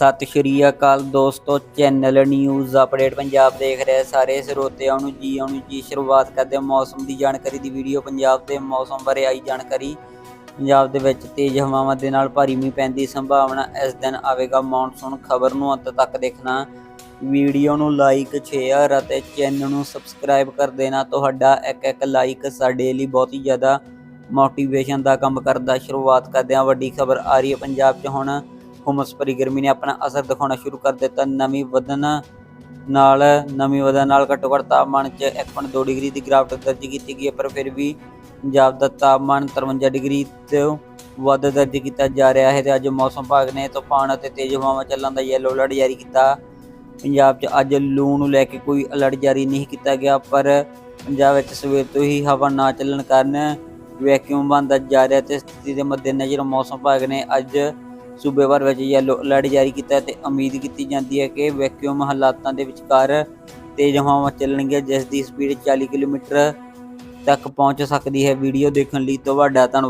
ਸਤਿ ਸ਼੍ਰੀ ਅਕਾਲ ਦੋਸਤੋ channel news update Punjab ਦੇਖ ਰਹੇ ਸਾਰੇ ਸਰੋਤਿਆਂ ਨੂੰ ਜੀ, ਆਉਣ ਜੀ। ਸ਼ੁਰੂਆਤ ਕਰਦੇ ਹਾਂ ਮੌਸਮ ਦੀ ਜਾਣਕਾਰੀ ਦੀ ਵੀਡੀਓ ਪੰਜਾਬ ਦੇ ਮੌਸਮ ਬਾਰੇ ਆਈ ਜਾਣਕਾਰੀ। ਪੰਜਾਬ ਦੇ ਵਿੱਚ ਤੇਜ਼ ਹਵਾਵਾਂ ਦੇ ਨਾਲ ਭਾਰੀ ਮੀਂਹ ਪੈਣ ਦੀ ਸੰਭਾਵਨਾ ਇਸ ਦਿਨ ਆਵੇਗਾ। ਮੌਨਸੂਨ ਖਬਰ ਨੂੰ ਅੰਤ ਤੱਕ ਦੇਖਣਾ। ਵੀਡੀਓ ਨੂੰ ਲਾਈਕ ਸ਼ੇਅਰ ਅਤੇ ਚੈਨਲ ਨੂੰ ਸਬਸਕ੍ਰਾਈਬ ਕਰ ਦੇਣਾ। ਤੁਹਾਡਾ ਇੱਕ ਇੱਕ ਲਾਈਕ ਸਾਡੇ ਲਈ ਬਹੁਤ ਹੀ ਜ਼ਿਆਦਾ ਮੋਟੀਵੇਸ਼ਨ ਦਾ ਕੰਮ ਕਰਦਾ। ਸ਼ੁਰੂਆਤ ਕਰਦੇ ਹਾਂ। ਵੱਡੀ ਖਬਰ ਆ ਰਹੀ ਹੈ ਪੰਜਾਬ 'ਚ ਹੁਣ। ਹੁਮਸ ਭਰੀ ਗਰਮੀ ਨੇ ਆਪਣਾ ਅਸਰ ਦਿਖਾਉਣਾ ਸ਼ੁਰੂ ਕਰ ਦਿੱਤਾ। ਨਵੀਂ ਵਧਣ ਨਾਲ, ਨਵੀਂ ਵਧਣ ਨਾਲ ਘੱਟੋ ਘੱਟ ਤਾਪਮਾਨ 'ਚ 1.2 ਡਿਗਰੀ ਦੀ ਗਿਰਾਵਟ ਦਰਜ ਕੀਤੀ ਗਈ ਹੈ, ਪਰ ਫਿਰ ਵੀ ਪੰਜਾਬ ਦਾ ਤਾਪਮਾਨ 53 ਡਿਗਰੀ ਤੋਂ ਵੱਧ ਦਰਜ ਕੀਤਾ ਜਾ ਰਿਹਾ ਹੈ ਤੇ ਅੱਜ ਮੌਸਮ ਵਿਭਾਗ ਨੇ ਤੂਫਾਨ ਅਤੇ ਤੇਜ਼ ਹਵਾਵਾਂ ਚੱਲਣ ਦਾ ਯੈਲੋ ਅਲਰਟ ਜਾਰੀ ਕੀਤਾ। ਪੰਜਾਬ 'ਚ ਅੱਜ ਲੂ ਨੂੰ ਲੈ ਕੇ ਕੋਈ ਅਲਰਟ ਜਾਰੀ ਨਹੀਂ ਕੀਤਾ ਗਿਆ, ਪਰ ਪੰਜਾਬ ਵਿੱਚ ਸਵੇਰ ਤੋਂ ਹੀ ਹਵਾ ਨਾ ਚੱਲਣ ਕਾਰਨ ਵੈਕਿਊਮ ਬਣਦਾ ਜਾ ਰਿਹਾ ਤੇ ਸਥਿਤੀ ਦੇ ਮੱਦੇਨਜ਼ਰ ਮੌਸਮ ਵਿਭਾਗ ਨੇ ਅੱਜ ਸੂਬੇ ਭਰ ਵਿੱਚ ਯੈਲੋ ਅਲਰਟ ਜਾਰੀ ਕੀਤਾ ਹੈ ਤੇ ਉਮੀਦ ਕੀਤੀ ਜਾਂਦੀ ਹੈ ਕਿ ਵੈਕਿਊਮ ਹਾਲਾਤਾਂ ਦੇ ਵਿਚਕਾਰ ਤੇਜ਼ ਹਵਾਵਾਂ ਚੱਲਣਗੀਆਂ, ਜਿਸ ਦੀ ਸਪੀਡ 40 ਕਿਲੋਮੀਟਰ ਤੱਕ ਪਹੁੰਚ ਸਕਦੀ ਹੈ। ਵੀਡੀਓ ਦੇਖਣ ਲਈ ਤੁਹਾਡਾ ਧੰਨਵਾਦ।